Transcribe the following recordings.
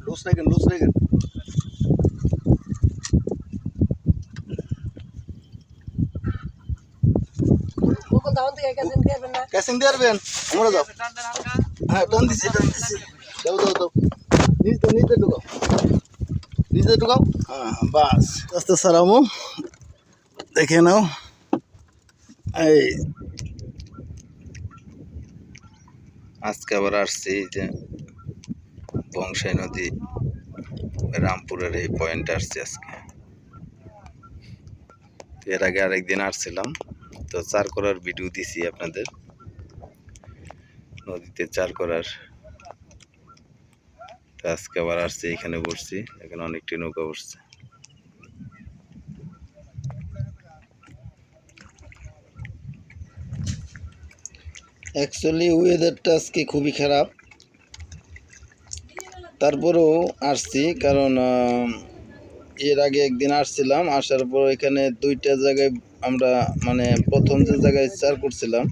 Loose রাখেন loose রাখেন মুকুল দাওন থেকে কাছে নিতে পারবেন না ক্যাসিং দিয়ে পারবেন আমরা যাও হ্যাঁ টান দিছি টান দিছি দাও দাও দাও নিজ দাও নিজ ঢুকাও নিজে ঢুকাও হ্যাঁ বাস আস্তে সারামো দেখে নাও এই আজকে আবার আসছি এই যে বংশাই নদী রামপুরের এই পয়েন্ট আসছি আজকে। এর আগে আরেকদিন আসছিলাম, তো চার করার ভিডিও দিছি আপনাদের। নদীতে চার করার। তো আজকে আবার আসছি, এখানে বসছি, এখানে অনেকটি নৌকা বসছে। অ্যাকচুয়ালি ওয়েদারটা আজকে খুবই খারাপ। তারপরেও আসছি, কারণ এর আগে একদিন আসছিলাম, আসার পর এখানে দুইটা জায়গায় আমরা মানে প্রথম যে জায়গায় চার করছিলাম,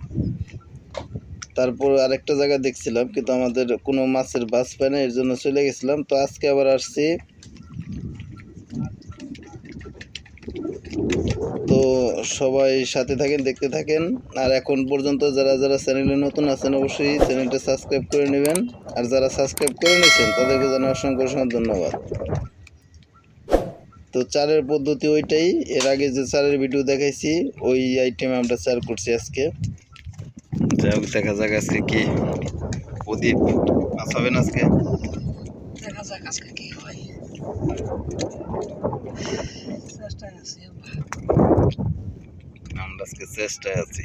তারপর আরেকটা জায়গা দেখছিলাম, কিন্তু আমাদের কোনো মাছের বাস পায় না, এর জন্য চলে গেছিলাম। তো আজকে আবার আসছি। সবাই সাথে থাকেন, দেখতে থাকেন। আর এখন পর্যন্ত যারা যারা চ্যানেলে নতুন আছেন, অবশ্যই চ্যানেলটা সাবস্ক্রাইব করে নেবেন। আর যারা সাবস্ক্রাইব করে নিয়েছেন, তাদেরকে জানাই অসংখ্য অসংখ্য ধন্যবাদ। তো চারের পদ্ধতি ওইটাই। এর আগে যে চারের ভিডিও দেখাইছি, ওই আইটেমে আমরা চার করছি আজকে। যাই হোক, দেখা যাক আজকে কি প্রদীপ হবে আজকে। আজকে কি হয়। চেষ্টায় আছি। আমরা আজকে চেষ্টায় আছি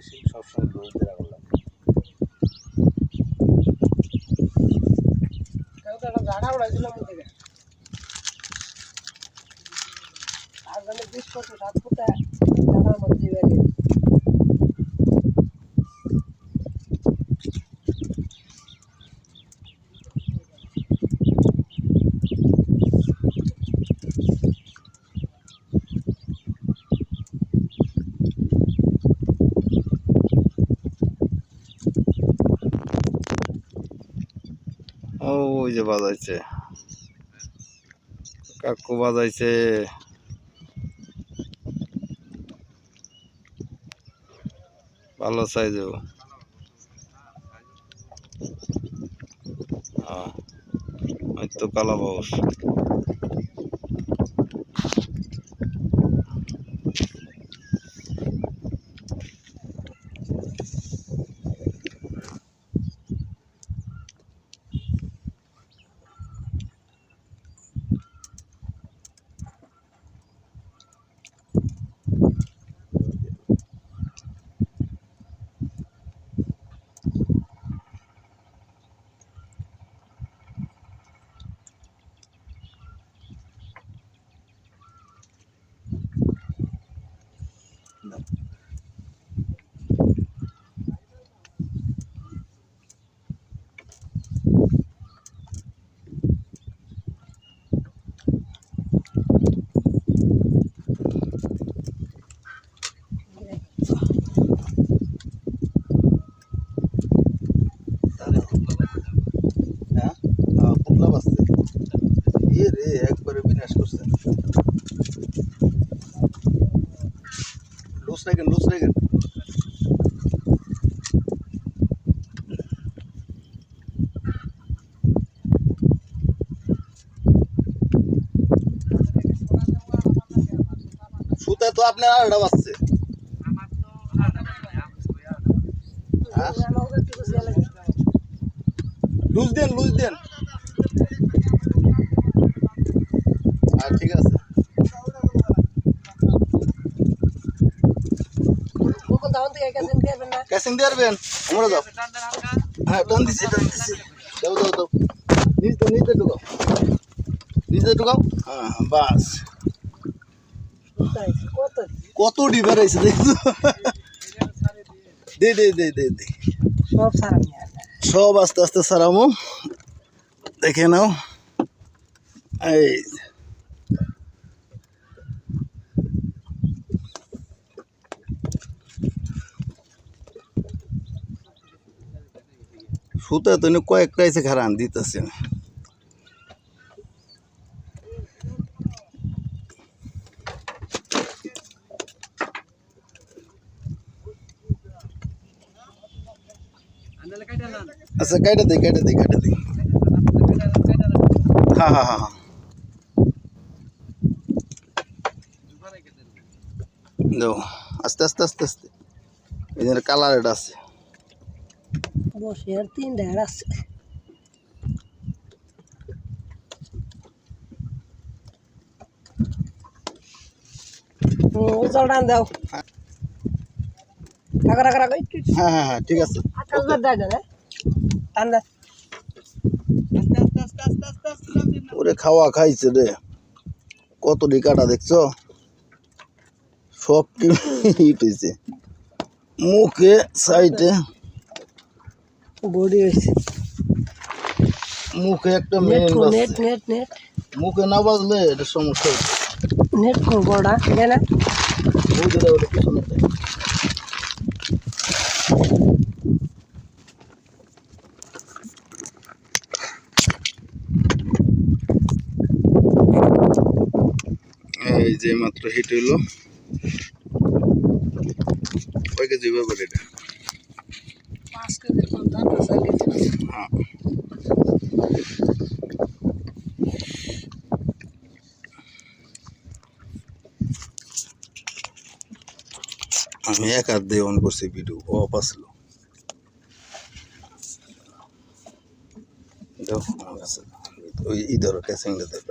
বেশি সবসময় লোক দেওয়া করলাম। আর জানে বিশ ফুট, যে বাজাইছে। কাকু বাজাইছে। ভালো সাইজও। ওই তো কালা বাউস রে, একবারে বিনাশ করছে। লুজ রাখেন লুজ রাখেন। সুতা তো আপনার আড়া বাজছে। হ্যাঁ? লুজ দেন লুজ দেন। ঠিক আছে। ক্যাসিং দিয়ে আসবেন আমরা যাও। হ্যাঁ টান দিছি টান দিছি। দাও দাও দাও নিচে নিচে ঢুকাও। নিচে ঢুকাও? হ্যাঁ বাস। তাই কত ডিবার আছে দেখছ? দে দে দে দে দে। সব আস্তে আস্তে সারামো। দেখে নাও। এই সুতা তো এনে কয়েকটা এসে খারান দিতেছি। আমি আচ্ছা কাইটা দে কাইটা দে কাইটা দে। হ্যাঁ হ্যাঁ হ্যাঁ হ্যাঁ দাও আস্তে আস্তে আস্তে আস্তে। এই যে কালার এটা আছে। বসে আর তিন ডেড় আছে উজাল টান দাও রাখা রাখা রাখা একটু হ্যাঁ হ্যাঁ হ্যাঁ ঠিক আছে। আকাশ বাদ দেয় না টান দা ওরে খাওয়া খাইছে রে। কত কাটা দেখছ? সব কি হিট হয়েছে মুখে সাইডে। বডি হয়েছে। মুখে একটা net main net net net. মুখে না বাজলে এটা সমস্যা হচ্ছে নেট কো বড়া দে না? বুঝতে দাও এটা পিছনে এই যে মাত্র হিট হইল। কয় কেজি ব্যাপার এটা পাঁচ কেজি কম দাম আছে হ্যাঁ আমি এক হাত দিয়ে অন করছি ভিডিও অফ আসলো দাও। ওই ইধর ক্যাসিংটা দেবে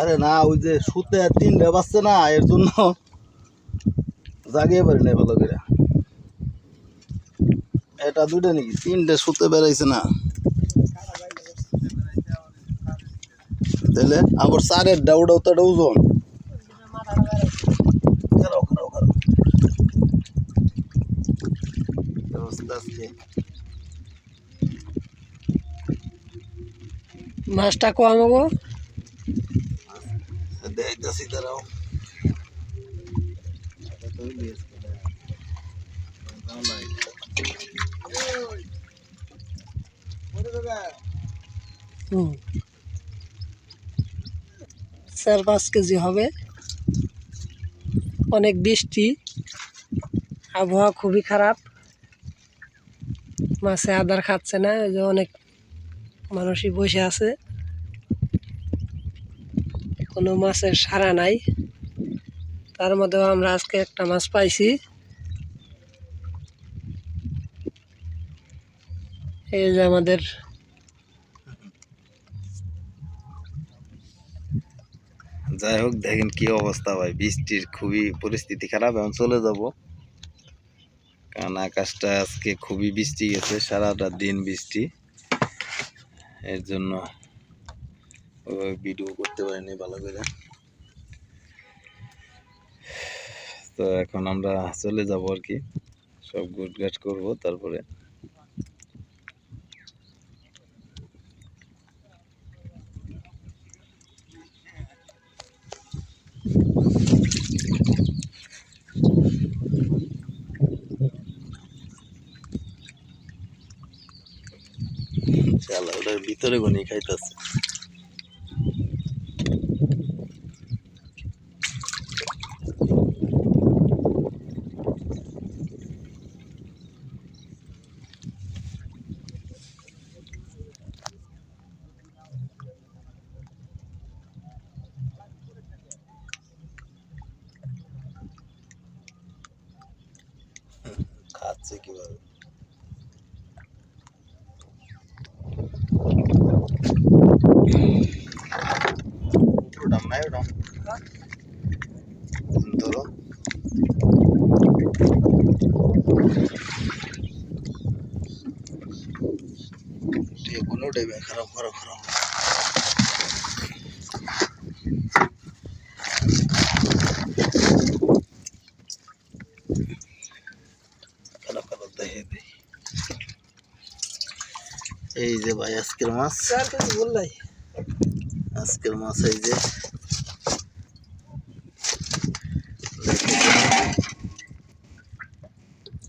আরে না, ওই যে সুতে তিনটা বাজছে না, এর জন্য জাগিয়ে পারি না ভালো করে। এটা দুটো নাকি? তিনটে সুতে বেড়াইছে না। তাহলে আবার সারের ডাউডাও তো ওজন। মাছটা কম গো চার পাঁচ কেজি হবে। অনেক বৃষ্টি। আবহাওয়া খুবই খারাপ। মাছে আদার খাচ্ছে না, ওই যে অনেক মানুষই বসে আছে। কোনো মাছের সারা নাই। তার মধ্যেও আমরা আজকে একটা মাছ পাইছি। এই যে আমাদের যাই হোক, দেখেন কি অবস্থা ভাই। বৃষ্টির খুবই পরিস্থিতি খারাপ, এখন চলে যাব। কারণ আকাশটা আজকে খুবই বৃষ্টি গেছে, সারাটা দিন বৃষ্টি। এর জন্য ভিডিও করতে পারিনি ভালো করে। তো এখন আমরা চলে যাব আর কি। সব গুটগাট করব তারপরে। ভিতরে গনি খাইতেছে খাচ্ছে কীভাবে উপরটাম নাই ওটা ধরো ঠিক কোনো টাইমে খারাপ খারাপ খারাপ খারাপ খারাপ দেখে দেই এই যে ভাই আজকের মাছ চার কেজি বললাই আজকের মাছ এই যে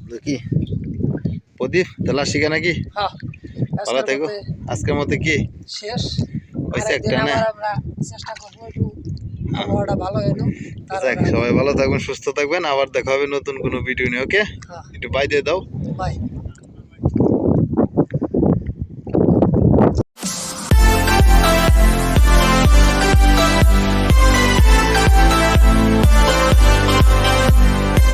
দেখি প্রদীপ তাহলে আসি নাকি হ্যাঁ ভালো থেকো। আজকের মতো কি? শেষ। হয়েছে আরেকদিন একটা না। আবার আমরা চেষ্টা করব একটু আবহাওয়াটা ভালো এলো যাক সবাই ভালো থাকবেন সুস্থ থাকবেন। আবার দেখা হবে নতুন কোনো ভিডিও নিয়ে ওকে হ্যাঁ। একটু বাই দিয়ে দাও। বাই